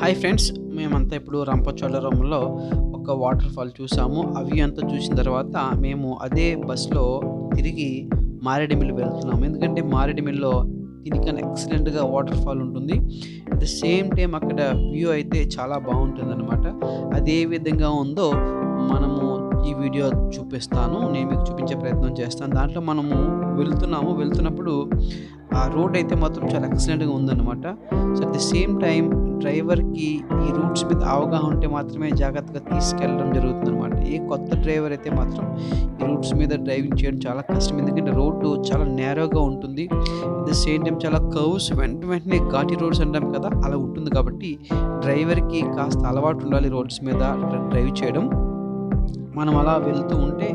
Hi friends మేమంతా ఇప్పుడు రంపచోడవరంలో ఒక వాటర్ ఫాల్ చూసాము అవి అంతా చూసిన తర్వాత మేము అదే బస్సులో తిరిగి మారేడుమిల్లి వెళ్తున్నాము. ఎందుకంటే మారేడుమిల్లిలో దీనికన్నా ఎక్సలెంట్గా వాటర్ ఫాల్ ఉంటుంది. అట్ ద సేమ్ టైం అక్కడ వ్యూ అయితే చాలా బాగుంటుంది అనమాట అది ఏ విధంగా ఉందో మనము ఈ వీడియో చూపిస్తాను. నేను మీకు చూపించే ప్రయత్నం చేస్తాను. దాంట్లో మనము వెళ్తున్నాము. వెళ్తున్నప్పుడు ఆ రోడ్ అయితే మాత్రం చాలా ఎక్సలెంట్గా ఉందన్నమాట. So at the same time డ్రైవర్కి ఈ రూట్స్ మీద అవగాహన ఉంటే మాత్రమే జాగ్రత్తగా తీసుకెళ్ళడం జరుగుతుంది అనమాట ఏ కొత్త డ్రైవర్ అయితే మాత్రం ఈ రూట్స్ మీద డ్రైవింగ్ చేయడం చాలా కష్టం. ఎందుకంటే రోడ్డు చాలా నేరోగా ఉంటుంది. అట్ ద సేమ్ టైం చాలా కర్వ్స్ వెంట వెంటనే ఘాటి రోడ్స్ అంటాం కదా అలా ఉంటుంది కాబట్టి డ్రైవర్కి కాస్త అలవాటు ఉండాలి రోడ్స్ మీద డ్రైవ్ చేయడం. మనం అలా వెళ్తూ ఉంటే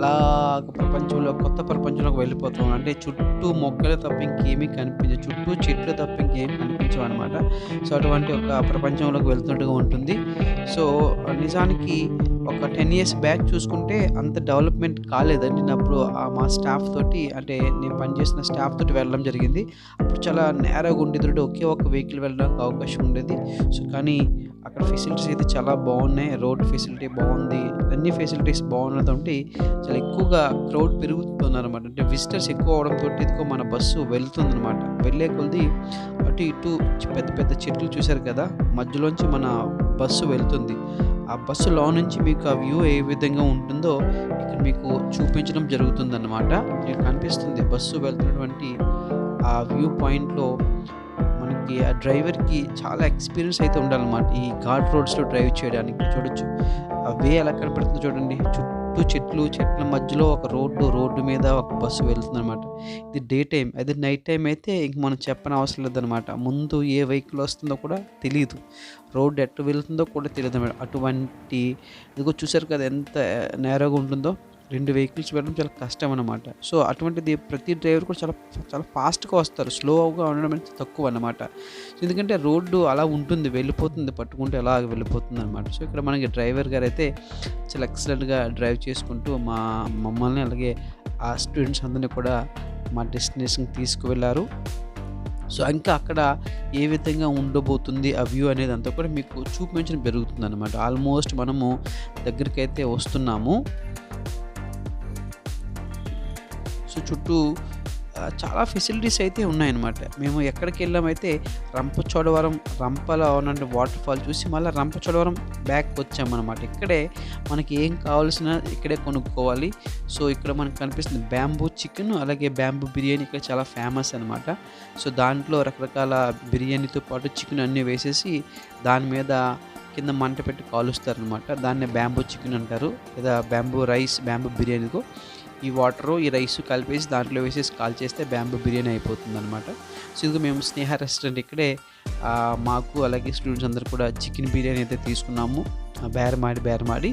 అలా ప్రపంచంలో కొత్త ప్రపంచంలోకి వెళ్ళిపోతాం. అంటే చుట్టూ మొక్కలు తప్ప ఇంకేమీ కనిపించవు చుట్టూ చెట్లు తప్ప ఇంకేమీ కనిపించవు అనమాట సో అటువంటి ఒక ప్రపంచంలోకి వెళ్తున్నట్టుగా ఉంటుంది. సో నిజానికి ఒక టెన్ ఇయర్స్ బ్యాక్ చూసుకుంటే అంత డెవలప్మెంట్ కాలేదండి. నేను అప్పుడు ఆ మా స్టాఫ్ తోటి అంటే నేను పనిచేసిన స్టాఫ్ తోటి వెళ్ళడం జరిగింది. అప్పుడు చాలా నేరగా ఉండేది ఒకే ఒక వెహికల్ వెళ్ళడానికి అవకాశం ఉండేది. సో కానీ అక్కడ ఫెసిలిటీస్ అయితే చాలా బాగున్నాయి. రోడ్ ఫెసిలిటీ బాగుంది. అన్ని ఫెసిలిటీస్ బాగున్నదంటే చాలా ఎక్కువగా క్రౌడ్ పెరుగుతుందన్నమాట. అంటే విజిటర్స్ ఎక్కువ అవడంతో ఇదిగో మన బస్సు వెళ్తుంది అనమాట వెళ్ళే కొద్ది అటు ఇటు పెద్ద పెద్ద చెట్లు చూశారు కదా? మధ్యలోంచి మన బస్సు వెళ్తుంది. ఆ బస్సులో నుంచి మీకు ఆ వ్యూ ఏ విధంగా ఉంటుందో ఇక్కడ మీకు చూపించడం జరుగుతుంది అనమాట మీకు కనిపిస్తుంది బస్సు వెళ్తున్నటువంటి ఆ వ్యూ పాయింట్లో మనకి ఆ డ్రైవర్కి చాలా ఎక్స్పీరియన్స్ అయితే ఉండాలన్నమాట. ఈ ఘాట్ రోడ్స్లో డ్రైవ్ చేయడానికి చూడొచ్చు. ఆ వే ఎలా కనపడుతుందో చూడండి. చుట్టూ చుట్టూ చెట్లు చెట్ల మధ్యలో ఒక రోడ్డు రోడ్డు మీద ఒక బస్సు వెళ్తుందనమాట ఇది డే టైం అదే నైట్ టైం అయితే ఇంక మనం చెప్పని అవసరం లేదనమాట ముందు ఏ వెహికల్ వస్తుందో కూడా తెలియదు రోడ్డు ఎట్టు వెళ్తుందో కూడా తెలియదు అనమాట అటువంటి ఇదిగో చూసారు కదా ఎంత నేరగా ఉంటుందో? రెండు వెహికల్స్ వెళ్ళడం చాలా కష్టం అనమాట సో అటువంటిది ప్రతి డ్రైవర్ కూడా చాలా చాలా ఫాస్ట్గా వస్తారు. స్లోగా ఉండడం అనేది తక్కువ అనమాట ఎందుకంటే రోడ్డు అలా ఉంటుంది వెళ్ళిపోతుంది పట్టుకుంటే అలా వెళ్ళిపోతుంది అనమాట సో ఇక్కడ మనకి డ్రైవర్ గారు అయితే చాలా ఎక్సలెంట్గా డ్రైవ్ చేసుకుంటూ మా మమ్మల్ని అలాగే ఆ స్టూడెంట్స్ అందరినీ కూడా మా డెస్టినేషన్కి తీసుకువెళ్ళారు. సో ఇంకా అక్కడ ఏ విధంగా ఉండబోతుంది ఆ వ్యూ అనేది అంతా కూడా మీకు చూపించడం జరుగుతుంది అనమాట ఆల్మోస్ట్ మనము దగ్గరికి అయితే వస్తున్నాము. సో చుట్టూ చాలా ఫెసిలిటీస్ అయితే ఉన్నాయన్నమాట. మేము ఎక్కడికి వెళ్ళామైతే రంపచోడవరం రంపలో ఉన్నటువంటి వాటర్ ఫాల్ చూసి మళ్ళీ రంపచోడవరం బ్యాక్ వచ్చామన్నమాట. ఇక్కడే మనకి ఏం కావాల్సిన ఇక్కడే కొనుక్కోవాలి. సో ఇక్కడ మనకు కనిపిస్తుంది బ్యాంబూ చికెన్ అలాగే బ్యాంబూ బిర్యానీ ఇక్కడ చాలా ఫేమస్ అనమాట సో దాంట్లో రకరకాల బిర్యానీతో పాటు చికెన్ అన్నీ వేసేసి దాని మీద కింద మంట పెట్టి కాలుస్తారనమాట దాన్ని బ్యాంబూ చికెన్ అంటారు. లేదా బ్యాంబూ రైస్ బ్యాంబూ బిర్యానీకో. ఈ వాటరు ఈ రైస్ కలిపేసి దాంట్లో వేసేసి కాల్ చేస్తే బ్యాంబూ బిర్యానీ అయిపోతుంది అనమాట సో ఇది మేము స్నేహ రెస్టారెంట్ ఇక్కడే మాకు అలాగే స్టూడెంట్స్ అందరు కూడా చికెన్ బిర్యానీ అయితే తీసుకున్నాము. బేరమాడి బేరమాడి.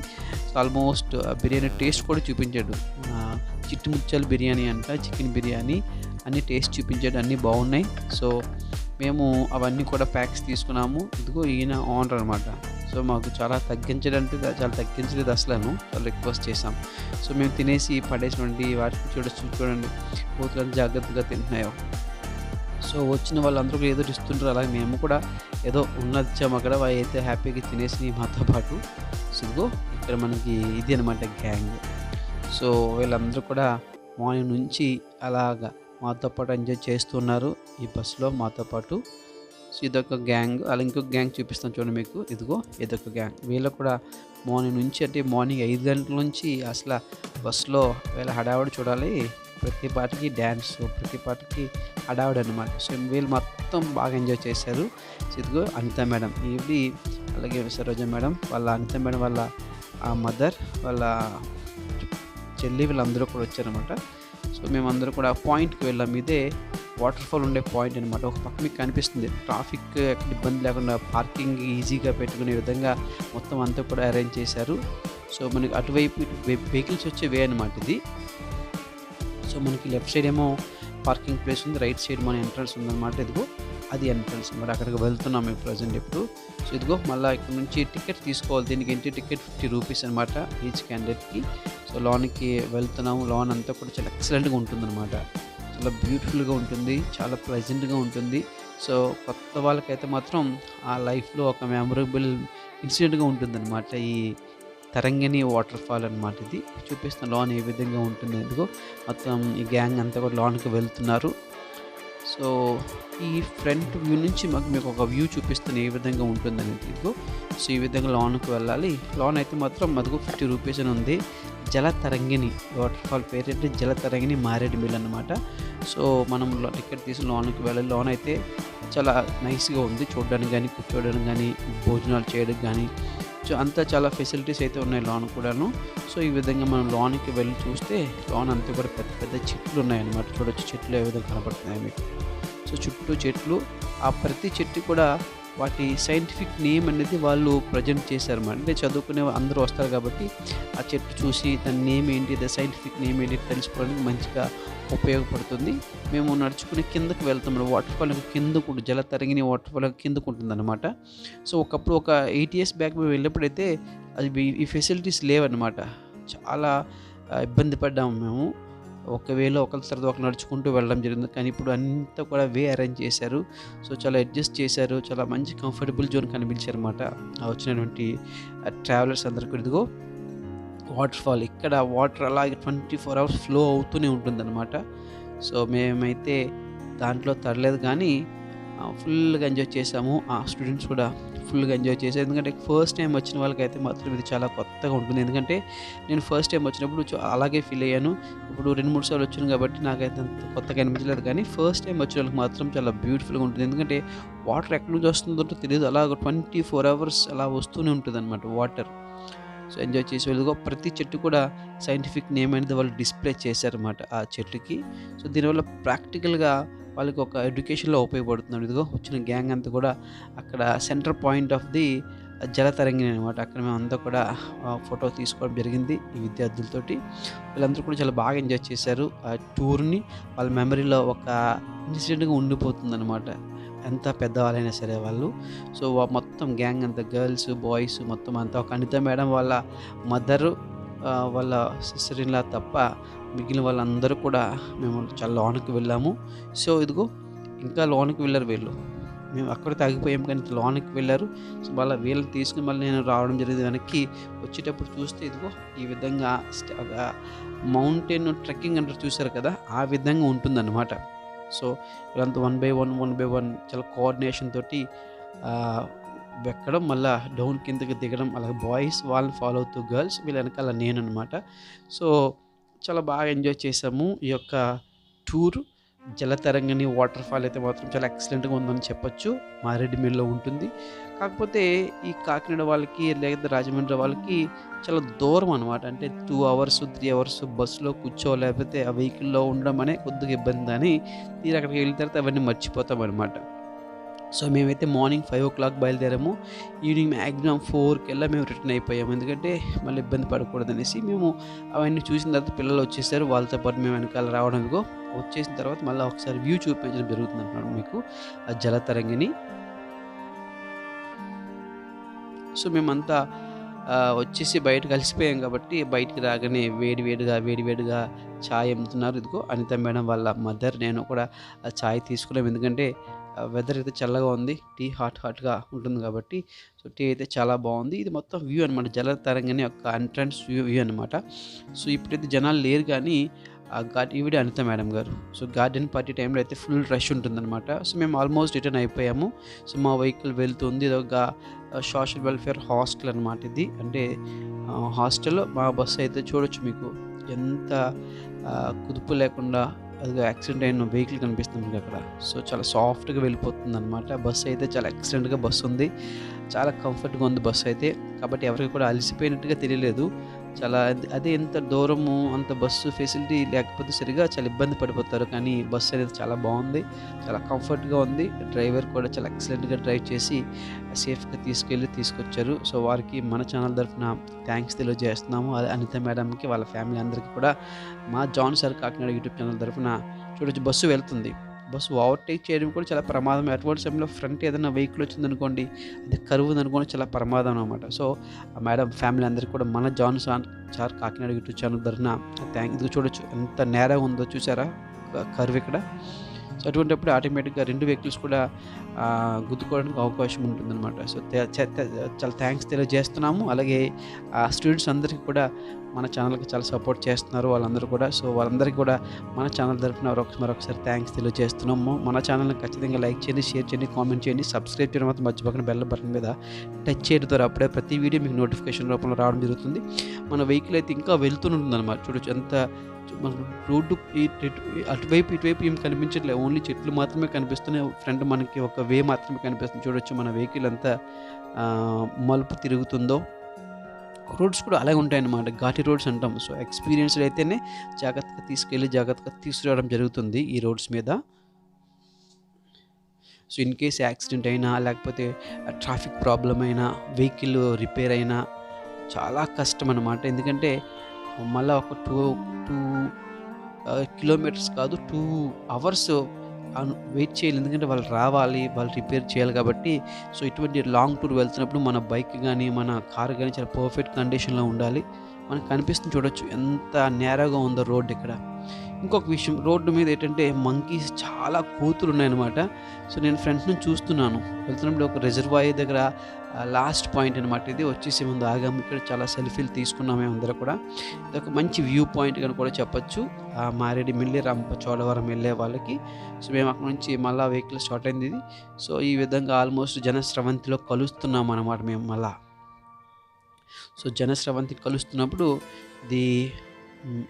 సో ఆల్మోస్ట్ బిర్యానీ టేస్ట్ కూడా చూపించాడు. చిట్టుముచ్చల బిర్యానీ అంట చికెన్ బిర్యానీ. అన్ని టేస్ట్ చూపించాడు అన్నీ బాగున్నాయి. సో మేము అవన్నీ కూడా ప్యాక్స్ తీసుకున్నాము. ఇదిగో ఈయన ఓనర్ అనమాట సో మాకు చాలా తగ్గించడానికి చాలా తగ్గించలేదు అసలు చాలా రిక్వెస్ట్ చేసాం సో మేము తినేసి పడేసినండి వాటిని చూడొచ్చు చూడండి. కూతురు జాగ్రత్తగా తింటున్నాయో. సో వచ్చిన వాళ్ళందరూ ఏదో ఇస్తుంటారు. అలాగే మేము కూడా ఏదో ఉన్నది ఇచ్చాము అక్కడ. అయితే హ్యాపీగా తినేసి మాతో పాటు. సో ఇదిగో ఇక్కడ మనకి ఇది అనమాట గ్యాంగ్. సో వీళ్ళందరూ కూడా మార్నింగ్ నుంచి అలాగా మాతో పాటు ఎంజాయ్ చేస్తున్నారు. ఈ బస్సులో మాతో పాటు ఇదొక గ్యాంగ్ అలా ఇంకొక గ్యాంగ్ చూపిస్తాను చూడండి మీకు. ఇదిగో ఇదొక గ్యాంగ్. వీళ్ళు కూడా మార్నింగ్ నుంచి అంటే మార్నింగ్ ఐదు గంటల నుంచి అసలు బస్సులో వీళ్ళ హడావిడి చూడాలి. ప్రతి పాటకి డ్యాన్స్ ప్రతి పాటకి హడావిడి అనమాట సో వీళ్ళు మొత్తం బాగా ఎంజాయ్ చేశారు. ఇదిగో అనిత మేడం. ఇవి అలాగే సరోజ మేడం వాళ్ళ అనిత మేడం వాళ్ళ మదర్ వాళ్ళ చెల్లి వీళ్ళందరూ కూడా వచ్చారనమాట సో మేమందరూ కూడా పాయింట్కి వెళ్ళాం. ఇదే వాటర్ ఫాల్ ఉండే పాయింట్ అనమాట ఒక పక్క మీకు కనిపిస్తుంది. ట్రాఫిక్ ఎక్కడ ఇబ్బంది లేకుండా పార్కింగ్ ఈజీగా పెట్టుకునే విధంగా మొత్తం అంతా కూడా అరేంజ్ చేశారు. సో మనకి అటువైపు వెహికల్స్ వచ్చే వే అనమాట ఇది. సో మనకి లెఫ్ట్ సైడ్ ఏమో పార్కింగ్ ప్లేస్ ఉంది. రైట్ సైడ్ మన ఎంట్రన్స్ ఉందన్నమాట ఇదిగో. అది ఎంట్రన్స్ అనమాట అక్కడికి వెళ్తున్నాం మేము ప్రజెంట్ ఇప్పుడు. సో ఇదిగో మళ్ళీ ఇక్కడ నుంచి టికెట్ తీసుకోవాలి. దీనికి ఏంటి టికెట్ ఫిఫ్టీ రూపీస్ అనమాట ఈచ్ క్యాండిడేట్కి సో లోన్కి వెళ్తున్నాము. లోన్ అంతా కూడా చాలా ఎక్సలెంట్గా ఉంటుందన్నమాట. చాలా బ్యూటిఫుల్గా ఉంటుంది. చాలా ప్లెజెంట్గా ఉంటుంది. సో కొత్త వాళ్ళకైతే మాత్రం ఆ లైఫ్‌లో ఒక మెమరబుల్ ఇన్సిడెంట్‌గా ఉంటుందన్నమాట. ఈ తరంగిణి వాటర్ ఫాల్ అనమాట ఇది. చూపిస్తున్న లోన్ ఏ విధంగా ఉంటుంది ఎందుకో మొత్తం ఈ గ్యాంగ్ అంతా కూడా లోన్కి వెళ్తున్నారు. సో, ఈ ఫ్రంట్ వ్యూ నుంచి మాకు మీకు ఒక వ్యూ చూపిస్తాను ఏ విధంగా ఉంటుందనేది. ఇదిగో సో, ఈ విధంగా లోన్కి వెళ్ళాలి. లోన్ అయితే మాత్రం మధుకు ఫిఫ్టీ రూపీస్ అని ఉంది. జలతరంగిణి వాటర్ ఫాల్ పేరేంటి జలతరంగిణి మారేడుమిల్లి అనమాట. సో, మనం టికెట్ తీసి లోన్కి వెళ్ళాలి. లోన్ అయితే చాలా నైస్‌గా ఉంది. చూడడానికి కానీ కూర్చోవడానికి కానీ భోజనాలు చేయడానికి కానీ సో, అంతా చాలా ఫెసిలిటీస్ అయితే ఉన్నాయి లోన్ కూడాను. సో, ఈ విధంగా మనం లోనకి వెళ్ళి చూస్తే లోన అంతా కూడా పెద్ద పెద్ద చెట్లు ఉన్నాయన్నమాట. చూడొచ్చు చెట్లు ఏ విధంగా కనబడుతున్నాయి మీకు. సో, చుట్టూ చెట్లు. ఆ ప్రతి చెట్టు కూడా వాటి సైంటిఫిక్ నేమ్ అనేది వాళ్ళు ప్రెజెంట్ చేశారన్నమాట. అంటే చదువుకునే అందరూ వస్తారు కాబట్టి ఆ చెట్టు చూసి దాని నేమ్ ఏంటి, ద సైంటిఫిక్ నేమ్ ఏంటి తెలుసుకోవడానికి మంచిగా ఉపయోగపడుతుంది. మేము నడుచుకుని కిందకు వెళ్తాం. వాటర్ ఫాల్ కిందకు జల తరిగిన వాటర్ ఫాల్ కిందకు ఉంటుందన్నమాట. సో, ఒకప్పుడు ఒక ఎయిట్ ఇయర్స్ బ్యాక్ మేము వెళ్ళినప్పుడైతే అది ఈ ఫెసిలిటీస్ లేవన్నమాట. చాలా ఇబ్బంది పడ్డాము మేము. ఒక వేలో ఒకళ్ళ తర్వాత ఒకళ్ళు నడుచుకుంటూ వెళ్ళడం జరిగింది. కానీ ఇప్పుడు అంతా కూడా వే అరేంజ్ చేశారు. సో, చాలా అడ్జస్ట్ చేశారు. చాలా మంచి కంఫర్టబుల్ జోన్ కనిపించారన్నమాట. అనమాట వచ్చినటువంటి ట్రావెలర్స్ అందరికీ కూడా ఇదిగో వాటర్ ఫాల్ ఇక్కడ వాటర్ అలాగే 24 అవర్స్ ఫ్లో అవుతూనే ఉంటుందన్నమాట. సో, మేమైతే దాంట్లో తడలేదు కానీ ఫుల్‌గా ఎంజాయ్ చేసాము ఆ స్టూడెంట్స్ కూడా ఫుల్‌గా ఎంజాయ్ చేశాను ఎందుకంటే ఫస్ట్ టైం వచ్చిన వాళ్ళకైతే మాత్రం ఇది చాలా కొత్తగా ఉంటుంది. ఎందుకంటే నేను ఫస్ట్ టైం వచ్చినప్పుడు అలాగే ఫీల్ అయ్యాను. ఇప్పుడు 2, 3 సార్లు వచ్చాను కాబట్టి నాకైతే అంత కొత్తగా అనిపించలేదు కానీ ఫస్ట్ టైం వచ్చిన వాళ్ళకి మాత్రం చాలా బ్యూటిఫుల్‌గా ఉంటుంది. ఎందుకంటే వాటర్ ఎక్కడి నుంచి వస్తుందో తెలీదు. అలాగ 24 అవర్స్ అలా వస్తూనే ఉంటుందన్నమాట వాటర్. సో, ఎంజాయ్ చేసేవాళ్ళుగా ప్రతి చెట్టు కూడా సైంటిఫిక్ నేమ్ అనేది వాళ్ళు డిస్‌ప్లే చేశారన్నమాట ఆ చెట్టుకి. సో, దీనివల్ల ప్రాక్టికల్‌గా వాళ్ళకి ఒక ఎడ్యుకేషన్‌లో ఉపయోగపడుతుంది. ఇదిగో వచ్చిన గ్యాంగ్ అంతా కూడా అక్కడ centre point of the Jalatarangini అనమాట. అక్కడ మేమంతా కూడా ఫోటో తీసుకోవడం జరిగింది ఈ విద్యార్థులతోటి. వీళ్ళందరూ కూడా చాలా బాగా ఎంజాయ్ చేశారు. ఆ టూర్‌ని వాళ్ళ మెమరీలో ఒక ఇన్సిడెంట్‌గా ఉండిపోతుందనమాట ఎంత పెద్దవాళ్ళైనా సరే వాళ్ళు. సో, మొత్తం గ్యాంగ్ అంతా గర్ల్స్, బాయ్స్ మొత్తం అంతా ఒక అనిత మేడం వాళ్ళ మదరు వాళ్ళ సిస్టర్ లా తప్ప మిగిలిన వాళ్ళందరూ కూడా మేము చాలా లోనికి వెళ్ళాము. సో, ఇదిగో ఇంకా లోనకి వెళ్ళారు వీళ్ళు. మేము అక్కడ తాగిపోయాం కానీ లోనకి వెళ్ళారు సో, వాళ్ళ వీళ్ళని తీసుకుని మళ్ళీ నేను రావడం జరిగింది వెనక్కి. వచ్చేటప్పుడు చూస్తే ఇదిగో ఈ విధంగా మౌంటైన్ ట్రెక్కింగ్ అంటారు చూశారు కదా! ఆ విధంగా ఉంటుందన్నమాట. సో, వీళ్ళంతా one by one, one by one చాలా కోఆర్డినేషన్ తోటి ఎక్కడం మళ్ళా డౌన్ కిందకి దిగడం అలాగే బాయ్స్ వాళ్ళని ఫాలో అవుతూ గర్ల్స్ వీళ్ళ వెనకాల నేనన్నమాట. సో, చాలా బాగా ఎంజాయ్ చేసాము ఈ యొక్క టూర్ జలతరంగని వాటర్ ఫాల్ అయితే మాత్రం చాలా ఎక్సలెంట్‌గా ఉందని చెప్పొచ్చు. మారేడుమిల్లో ఉంటుంది. కాకపోతే ఈ కాకినాడ వాళ్ళకి లేదా రాజమండ్రి వాళ్ళకి చాలా దూరం అనమాట. అంటే టూ అవర్స్, త్రీ అవర్స్ బస్సులో కూర్చో లేకపోతే ఆ వెహికల్‌లో ఉండడం అనే కొద్దిగా ఇబ్బంది అని తీరు అక్కడికి వెళ్ళిన తర్వాత అవన్నీ మర్చిపోతామన్నమాట. సో, మేమైతే మార్నింగ్ 5:00 బయలుదేరాము. ఈవినింగ్ మాక్సిమం 4 కల్లా మేము రిటర్న్ అయిపోయాము. ఎందుకంటే మళ్ళీ ఇబ్బంది పడకూడదనేసి మేము అవన్నీ చూసిన తర్వాత పిల్లలు వచ్చేసారు. వాళ్ళతో పాటు మేము వెనకాల రావడం వచ్చేసిన తర్వాత మళ్ళీ ఒకసారి వ్యూ చూపించడం జరుగుతుంది జరుగుతుందన్నమాట మీకు ఆ జలతరంగిని సో, మేమంతా వచ్చేసి బయట కలిసిపోయాం కాబట్టి బయటికి రాగానే వేడి వేడిగా, వేడి వేడిగా చాయ్ అమ్ముతున్నారు. ఇదిగో అనిత మేడం వాళ్ళ మదర్ నేను కూడా ఆ చాయ్ తీసుకున్నాం. ఎందుకంటే వెదర్ అయితే చల్లగా ఉంది. టీ హాట్ హాట్‌గా ఉంటుంది కాబట్టి సో, టీ అయితే చాలా బాగుంది. ఇది మొత్తం వ్యూ అనమాట. జల తరంగానే ఒక ఎంట్రన్స్ వ్యూ వ్యూ అనమాట. సో, ఇప్పుడైతే జనాలు లేరు కానీ ఆ గార్డ్ ఈవిడ అనిత మేడం గారు. సో, గార్డెన్ పార్టీ టైంలో అయితే ఫుల్ రష్ ఉంటుందన్నమాట. సో, మేము ఆల్మోస్ట్ రిటర్న్ అయిపోయాము. సో, మా వెహికల్ వెళ్తుంది. ఇది ఒక సోషల్ వెల్ఫేర్ హాస్టల్ అనమాట ఇది. అంటే హాస్టల్‌లో మా బస్సు అయితే చూడొచ్చు మీకు ఎంత కుదుపు లేకుండా అదిగో యాక్సిడెంట్ అయిన వెహికల్ కనిపిస్తుంది మీకు అక్కడ. సో, చాలా సాఫ్ట్‌గా వెళ్ళిపోతుందన్నమాట. బస్సు అయితే చాలా ఎక్సలెంట్‌గా బస్సు ఉంది. చాలా కంఫర్ట్‌గా ఉంది బస్సు అయితే. కాబట్టి ఎవరికి కూడా అలసిపోయినట్టుగా తెలియలేదు. చాలా అదే ఎంత దూరము అంత బస్సు ఫెసిలిటీ లేకపోతే సరిగా చాలా ఇబ్బంది పడిపోతారు. కానీ బస్సు అనేది చాలా బాగుంది. చాలా కంఫర్ట్‌గా ఉంది. డ్రైవర్ కూడా చాలా ఎక్సలెంట్‌గా డ్రైవ్ చేసి సేఫ్‌గా తీసుకెళ్ళి తీసుకొచ్చారు. సో, వారికి మన ఛానల్ తరఫున థ్యాంక్స్ తెలియజేస్తున్నాము. అదే అనిత మేడంకి వాళ్ళ ఫ్యామిలీ అందరికీ కూడా మా John sir Kakinada YouTube channel తరఫున చూడొచ్చు బస్సు వెళ్తుంది. బస్సు ఓవర్‌టేక్ చేయడం కూడా చాలా ప్రమాదం. అటువంటి సమయంలో ఫ్రంట్ ఏదైనా వెహికల్ వచ్చిందనుకోండి అది కరువు ఉందనుకోండి చాలా ప్రమాదం అనమాట. సో, ఆ మేడం ఫ్యామిలీ అందరికీ కూడా మన John sir Kakinada YouTube channel ధరన thank ఇది చూడొచ్చు ఎంత నేరగా ఉందో చూసారా? కరువు ఇక్కడ. సో అటువంటిప్పుడు ఆటోమేటిక్‌గా రెండు వెహికల్స్ కూడా గుర్తుకోవడానికి అవకాశం ఉంటుందన్నమాట సో చాలా థ్యాంక్స్ తెలియజేస్తున్నాము. అలాగే ఆ స్టూడెంట్స్ అందరికీ కూడా మన ఛానల్‌కి చాలా సపోర్ట్ చేస్తున్నారు వాళ్ళందరూ కూడా. సో వాళ్ళందరికీ కూడా మన ఛానల్ తరఫున మరొకసారి థ్యాంక్స్ తెలియజేస్తున్నాము. మన ఛానల్‌ని ఖచ్చితంగా లైక్ చేయండి, షేర్ చేయండి, కామెంట్ చేయండి, సబ్స్క్రైబ్ చేయడం మాత్రం మర్చిపోకండి. బెల్ బటన్ మీద టచ్ చేయడం ద్వారా అప్పుడే ప్రతి వీడియో మీకు నోటిఫికేషన్ రూపంలో రావడం జరుగుతుంది. మన వెహికల్ అయితే ఇంకా వెళ్తుంటుందన్నమాట చూడొచ్చు ఎంత మనకు రోడ్డు అటువైపు, ఇటువైపు ఏం కనిపించట్లేదు. ఓన్లీ చెట్లు మాత్రమే కనిపిస్తున్నాయి. ఫ్రంట్ మనకి ఒక వే మాత్రమే కనిపిస్తుంది. చూడొచ్చు మన వెహికల్ అంతా మలుపు తిరుగుతుందో. రోడ్స్ కూడా అలాగే ఉంటాయన్నమాట. ఘాటి రోడ్స్ అంటాం. సో ఎక్స్‌పీరియన్స్‌డ్ అయితేనే జాగ్రత్తగా తీసుకెళ్ళి, జాగ్రత్తగా తీసుకురావడం జరుగుతుంది ఈ రోడ్స్ మీద. సో ఇన్ కేస్ యాక్సిడెంట్ అయినా, లేకపోతే ట్రాఫిక్ ప్రాబ్లం అయినా, వెహికల్ రిపేర్ అయినా చాలా కష్టం అన్నమాట. ఎందుకంటే మళ్ళా ఒక టూ టూ కిలోమీటర్స్ కాదు టూ అవర్స్ వెయిట్ చేయాలి. ఎందుకంటే వాళ్ళు రావాలి, వాళ్ళు రిపేర్ చేయాలి కాబట్టి సో ఇటువంటి లాంగ్ టూర్ వెళ్తున్నప్పుడు మన బైక్ కానీ మన కార్ కానీ చాలా పర్ఫెక్ట్ కండిషన్‌లో ఉండాలి. మనకు కనిపిస్తుంది చూడొచ్చు ఎంత నేరగా ఉందో రోడ్ ఇక్కడ. ఇంకొక విషయం రోడ్డు మీద ఏంటంటే మంకీస్ చాలా కూతురు ఉన్నాయన్నమాట. సో నేను ఫ్రెండ్స్ నుంచి చూస్తున్నాను. వెళ్తున్నప్పుడు ఒక రిజర్వాయర్ దగ్గర లాస్ట్ పాయింట్ అనమాట ఇది. వచ్చేసి ముందు ఆగాము. ఇక్కడ చాలా సెల్ఫీలు తీసుకున్నాం మేమందరం కూడా. ఇదొక మంచి వ్యూ పాయింట్ అని కూడా చెప్పొచ్చు. మిల్లి రంప చోడవరం వెళ్ళే వాళ్ళకి. సో మేము అక్కడి నుంచి మళ్ళీ వెహికల్ స్టార్ట్ అయింది ఇది. సో ఈ విధంగా ఆల్మోస్ట్ జనస్రవంతిలో కలుస్తున్నాం అనమాట మేము మళ్ళా. సో జనస్రవంతి కలుస్తున్నప్పుడు ది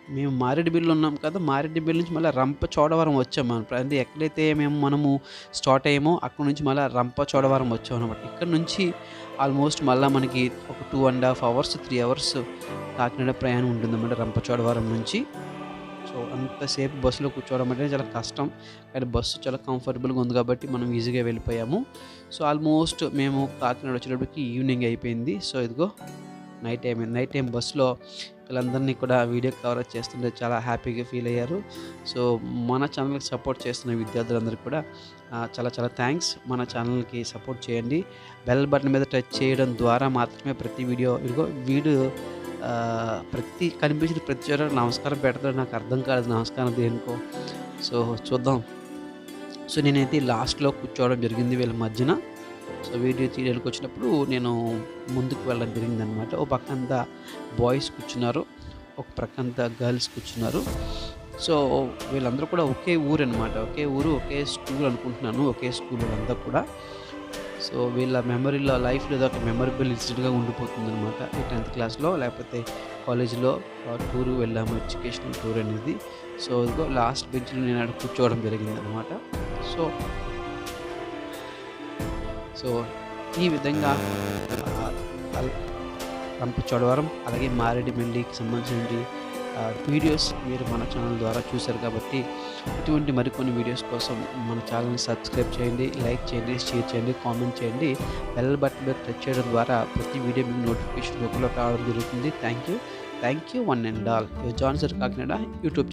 మేము మారేడుమిల్లిలో ఉన్నాం కదా! మారేడుమిల్లి నుంచి మళ్ళా రంపచోడవరం వచ్చాం. అంటే ఎక్కడైతే మేము మనము స్టార్ట్ అయ్యామో అక్కడి నుంచి మళ్ళా రంపచోడవరం వచ్చామన్నమాట. ఇక్కడ నుంచి ఆల్మోస్ట్ మళ్ళీ మనకి ఒక two and half hours, three hours Kakinada ప్రయాణం ఉంటుందన్నమాట రంపచోడవరం నుంచి. సో అంతసేపు బస్సులో కూర్చోవడం అంటే చాలా కష్టం. కానీ బస్సు చాలా కంఫర్టబుల్‌గా ఉంది కాబట్టి మనం ఈజీగా వెళ్ళిపోయాము. సో ఆల్మోస్ట్ మేము కాకినాడ వచ్చేటప్పటికి ఈవినింగ్ అయిపోయింది. సో ఇదిగో నైట్ టైం నైట్ టైం బస్సులో వీళ్ళందరినీ కూడా వీడియో కవరేజ్ చేస్తుంటే చాలా హ్యాపీగా ఫీల్ అయ్యారు. సో మన ఛానల్‌కి సపోర్ట్ చేస్తున్న విద్యార్థులందరికీ కూడా చాలా చాలా థ్యాంక్స్ మన ఛానల్‌కి సపోర్ట్ చేయండి. బెల్ బటన్ మీద టచ్ చేయడం ద్వారా మాత్రమే ప్రతి వీడియో ఇదిగో వీడు ప్రతి కనిపించిన ప్రతి చోట నమస్కారం పెడతాడు. నాకు అర్థం కాలేదు నమస్కారం దేనికో. సో చూద్దాం. సో నేనైతే లాస్ట్‌లో కూర్చోవడం జరిగింది వీళ్ళ మధ్యన. సో వీడియో తీయడానికి వచ్చినప్పుడు నేను ముందుకు వెళ్ళడం జరిగిందనమాట. ఓ పక్కంతా బాయ్స్ కూర్చున్నారు. ఒక ప్రక్కంతా గర్ల్స్ కూర్చున్నారు. సో వీళ్ళందరూ కూడా ఒకే ఊరు అనమాట ఒకే ఊరు, ఒకే స్కూల్ అనుకుంటున్నాను. ఒకే స్కూల్ అంతా కూడా. సో వీళ్ళ మెమరీలో లైఫ్‌లో ఒక మెమరబుల్ ఇన్సిడెంట్‌గా ఉండిపోతుందనమాట. ఈ 10థ్ క్లాస్‌లో లేకపోతే కాలేజీలో టూరు టూర్ వెళ్ళాము. ఎడ్యుకేషనల్ టూర్ అనేది. సో ఇదిగో లాస్ట్ బెంచ్‌లో నేను కూర్చోవడం కూర్చోవడం జరిగిందనమాట. సో సో ఈ విధంగా రంపు చోడవరం అలాగే మారేడుమిల్లికి సంబంధించి వీడియోస్ మీరు మన ఛానల్ ద్వారా చూశారు కాబట్టి ఇటువంటి మరికొన్ని వీడియోస్ కోసం మన ఛానల్‌ని సబ్స్క్రైబ్ చేయండి, లైక్ చేయండి, షేర్ చేయండి, కామెంట్ చేయండి. బెల్ బటన్ మీద టచ్ చేయడం ద్వారా ప్రతి వీడియో మీకు నోటిఫికేషన్ రూపంలో రావడం జరుగుతుంది. Thank you. Thank you one and all. జాన్సర్ Kakinada YouTube